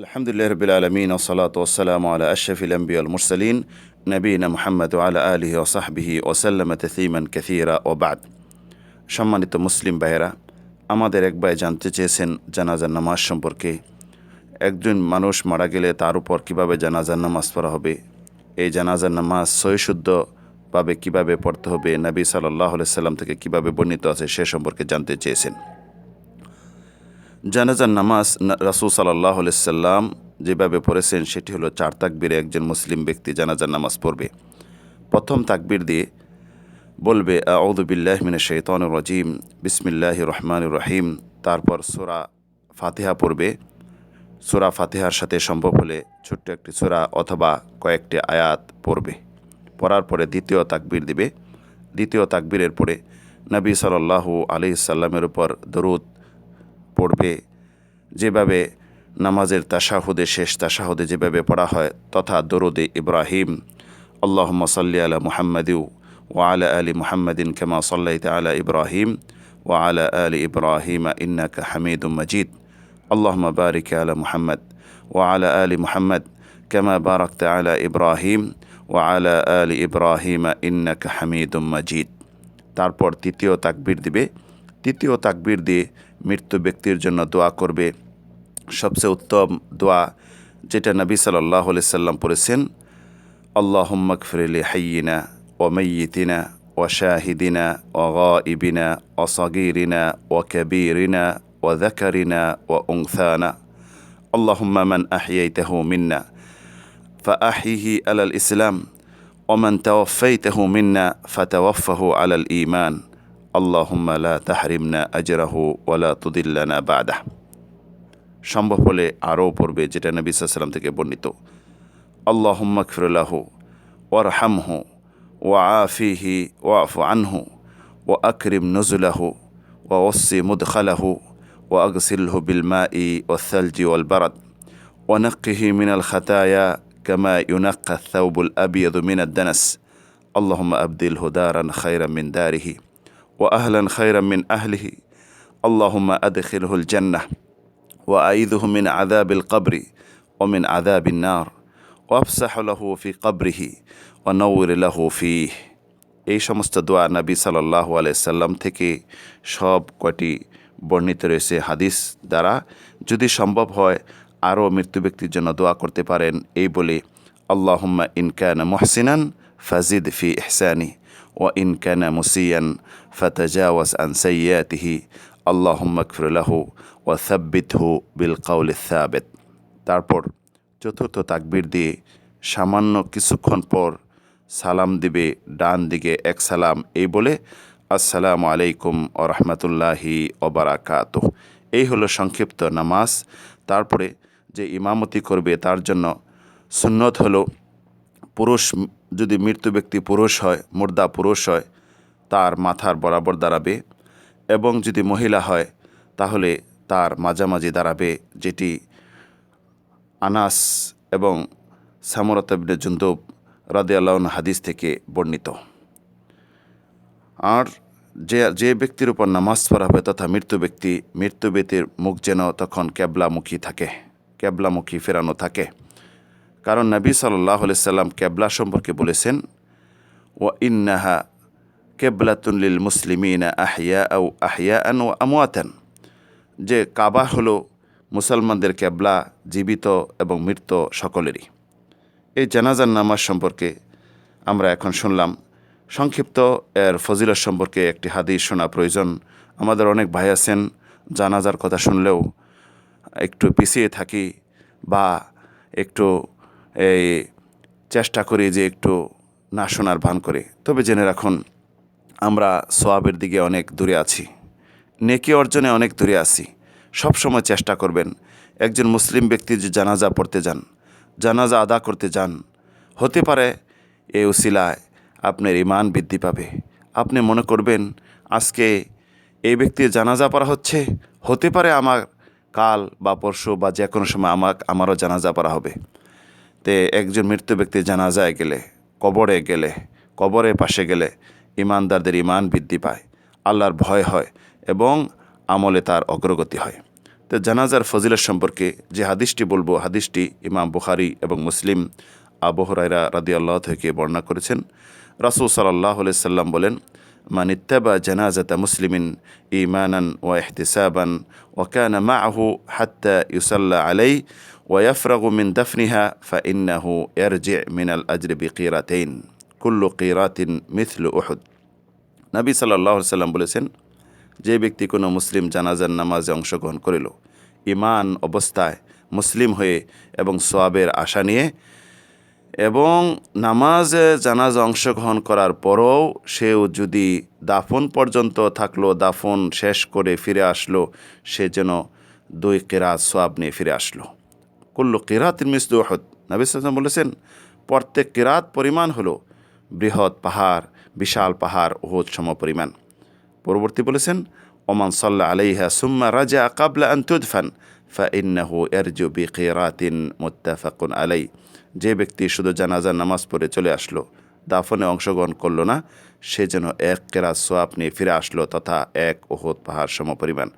আলহামদুলিল্লাহ রবিল আলমিন ওসলাত ওসালাম আলা আশরফিল আম্বি আল মুরসালিন, নবীন মোহাম্মদ আলা আলিহি ওসাহবিহি ওসাল্লাম তসিমান কাসিরা ও বাদ। সম্মানিত মুসলিম ভাইয়েরা, আমাদের এক ভাই জানতে চেয়েছেন জানাজার নামাজ সম্পর্কে। একজন মানুষ মারা গেলে তার উপর কীভাবে জানাজার নামাজ পড়া হবে? এই জানাজার নামাজ সহিশুদ্ধভাবে কীভাবে পড়তে হবে? নবী সাল্লাহ সাল্লাম থেকে কীভাবে বর্ণিত আছে সে সম্পর্কে জানতে চেয়েছেন। জানাজার নামাজ রাসুল সাল্লাহ সাল্লাম যেভাবে পড়েছেন, সেটি হলো চার তাকবিরে একজন মুসলিম ব্যক্তি জানাজার নামাজ পড়বে। প্রথম তাকবির দিয়ে বলবে আউদুবিল্লাহ মিনা শৈতন রজিম বিসমিল্লাহ রহমান রহিম। তারপর সোরা ফাতিহা পড়বে। সোরা ফাতিহার সাথে সম্ভব হলে ছোট্ট একটি সোরা অথবা কয়েকটি আয়াত পড়বে। পড়ার পরে দ্বিতীয় তাকবির দিবে। দ্বিতীয় তাকবীরের পরে নবী সাল্লাহু আলি সাল্লামের উপর দরুদ পড়বে, যেভাবে নামাজের তাশাহুদে, শেষ তাশাহুদে যেভাবে পড়া হয়, তথা দরুদে ইব্রাহিম আল্লাহ সাল্লি আলা মুহাম্মদিউ ও আলা আলী মুহাম্মদিন কেমা সাল্লাইতে আলা ইব্রাহিম ও আলা আলী ইব্রাহিম ইন্নাকা হামিদুম মজিদ। আল্লাহ বারিক আলা মুহাম্মদ ও আলা আলী মুহাম্মদ কেমা বারকত আলা ইব্রাহিম ও আলা আলী ইব্রাহিম ইন্নাকা হামিদুম মজিদ। তারপর তৃতীয় তাকবির দিবে। তৃতীয় তাকবির দিয়ে মৃত্যু ব্যক্তির জন্য দোয়া করবে সবচেয়ে উত্তম দোয়া যেটা নবী সাল্লাহ সাল্লাম পড়েছেন আল্লাহ মকফিরলি হাইয়িনা ও মৈয়িতিনা ও শাহিদিনা ও গাইবিনা ও সগিরিনা ও কবিরিনা ও ذكرنا وأنثانا اللهم من أحييته منا فأحيه على الإسلام ومن توفيته منا فتوفه على الإيمان اللهم لا تحرمنا أجره ولا تضلنا بعده সম্ভব হলে আরও পড়বে যেটা নবী সাল্লাম থেকে বর্ণিত আল্লাহুম্মা কফিরুল্লাহু ওয়ারহামহু ওয়া আফিহি ওয়াফু আনহু ওয়া আকরিম নজুলাহু ওয়া ওসি মুদখালাহু ওয়া আগসিলহু বিলমাই ওয়াসালজি ওয়াল বারাদ ونقه من الخطايا كما ينقى الثوب الأبيض من الدنس اللهم أبدله دارا خيرا من داره وأهلا خيرا من أهله اللهم أدخله الجنة وأعيذه من عذاب القبر ومن عذاب النار وأفسح له في قبره ونور له فيه এই সমস্ত দোয়া নবী সাল্লাহ আলাইসাল্লাম থেকে সব কটি বর্ণিত রয়েছে হাদিস দ্বারা যদি সম্ভব হয় আরও মৃত্যু ব্যক্তির জন্য দোয়া করতে পারেন এই বলে আল্লাহম্মা ইনকান মোহসিনান ফাজিদ ফি ইহসানি ইনকান মুসিয়ান ফতাজাওয়াস আন সৈয়াতিহি আল্লাহম্মা কফরুল্লাহু ও সাব্বিতহু বিল কাউল সাবেত তারপর চতুর্থ তাকবির দিয়ে সামান্য কিছুক্ষণ পর সালাম দিবে ডান দিকে এক সালাম, এই বলে, আসসালামু আলাইকুম ও রহমতুল্লাহি ওবরাকাত এই হলো সংক্ষিপ্ত নামাজ। তারপরে যে ইমামতি করবে তার জন্য সুন্নত হলো পুরুষ যদি মৃত্যু ব্যক্তি পুরুষ হয়, মুর্দা পুরুষ হয়, তার মাথার বরাবর দাঁড়াবে এবং যদি মহিলা হয়, তাহলে তার মাঝামাঝি দাঁড়াবে, যেটি আনাস এবং সামরতবিনে জুন্দুব রাদে আল্লাহন হাদিস থেকে বর্ণিত। আর যে যে ব্যক্তির উপর নামাজ পড়া হবে তথা মৃত্যু ব্যক্তি, মৃত্যু ব্যক্তির মুখ যেন তখন ক্যাবলামুখী থাকে ক্যাবলামুখী ফেরানো থাকে। কারণ নবী সাল্লাহ সাল্লাম ক্যাবলা সম্পর্কে বলেছেন ও ইন্নাহা কেবলাতুল্লিল মুসলিমিনা আহিয়া আউ আহিয়া আন ও আমোয়াতেন যে কাবা হলো মুসলমানদের কেবলা, জীবিত এবং মৃত সকলেরই। এই জানাজার নামাজ সম্পর্কে আমরা এখন শুনলাম। সংক্ষিপ্ত এর ফজিলত সম্পর্কে একটি হাদিস শোনা প্রয়োজন। আমাদের অনেক ভাই আছেন, জানাজার কথা শুনলেও একটু পিছিয়ে থাকি বা একটু এই চেষ্টা করি যে একটু না শোনার ভান করে। তবে জেনে রাখুন, আমরা সোয়াবের দিকে অনেক দূরে আছি। নেকি অর্জনে অনেক দূরে আছি। সবসময় চেষ্টা করবেন একজন মুসলিম ব্যক্তি যে জানাজা পড়তে যান, জানাজা আদা করতে যান। হতে পারে এই উসিলায় আপনার ইমান বৃদ্ধি পাবে। আপনি মনে করবেন, আজকে এই ব্যক্তির জানাজা পড়া হচ্ছে, হতে পারে আমার কাল বা পরশু বা যে কোনো সময় আমার আমারও জানাজা পড়া হবে। তে একজন মৃত্যু ব্যক্তির জানাজায় গেলে, কবরে গেলে, কবরের পাশে গেলে ইমানদারদের ইমান বৃদ্ধি পায়, আল্লাহর ভয় হয় এবং আমলে তার অগ্রগতি হয়। তো জানাজার ফজিলত সম্পর্কে যে হাদিসটি বলব, হাদিসটি ইমাম বুখারি এবং মুসলিম আবু হরাইরা রাদি আল্লাহ থেকে বর্ণনা করেছেন। রাসুল সাল্লাহ সাল্লাম বলেন من اتبع جنازة مسلم إيمانا واحتسابا وكان معه حتى يصلى عليه ويفرغ من دفنها فإنه يرجع من الأجر بقيرتين كل قيرات مثل أحد নবী সাল্লাহ সাল্লাম বলেছেন যে ব্যক্তি কোনো মুসলিম জানাজার নামাজে অংশগ্রহণ করিল ইমান অবস্থায় মুসলিম হয়ে এবং সোয়াবের আশা নিয়ে এবং নামাজে জানাজা অংশগ্রহণ করার পরও সেও যদি দাফন পর্যন্ত থাকল, দাফন শেষ করে ফিরে আসলো, সে যেন দুই কেরাত সোয়াব নিয়ে ফিরে আসলো। কুল্লু কিরাত মিসদু ওহদ নবী সাল্লাম বলেছেন, প্রত্যেক কেরাত পরিমাণ হলো বৃহৎ পাহাড়, বিশাল পাহাড় ওহদ সম পরিমাণ। পরবর্তী বলেছেন, ওমান সাল্লাহ আলাইহা সুম্মা রাজা কাবলা আন তুদফান, ফা ইন্নাহু এরজু বি কিরাতিন মুত্তাফাকুন আলাই যে ব্যক্তি শুধু জানাজার নামাজ পড়ে চলে আসলো, দাফনে অংশগ্রহণ করল না, সে যেন এক কেরাত সোয়াব নিয়ে ফিরে আসলো তথা এক ওহদ পাহাড় সম পরিমাণ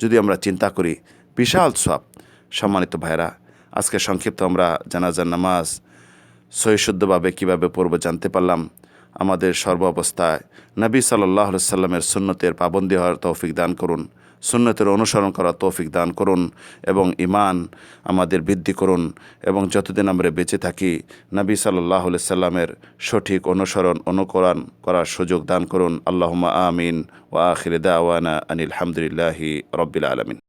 যদি আমরা চিন্তা করি, বিশাল সোয়াব। সম্মানিত ভাইরা আজকে সংক্ষিপ্ত আমরা জানাজার নামাজ সহিশুদ্ধভাবে কীভাবে পড়ব জানতে পারলাম। আমাদের সর্ব অবস্থায় নবী সাল্লাহ সাল্লামের সুন্নতের পাবন্দি হওয়ার তৌফিক দান করুন। সুন্নতের অনুসরণ করা তৌফিক দান করুন এবং ইমান আমাদের বৃদ্ধি করুন এবং যতদিন আমরা বেঁচে থাকি, নবী সাল্লাহ সাল্লামের সঠিক অনুসরণ, অনুকরণ করার সুযোগ দান করুন। আল্লাহমা আমিন। ওয়া আখির দাওয়ানা আনিল হামদুলিল্লাহি রব্বিল আলমিন।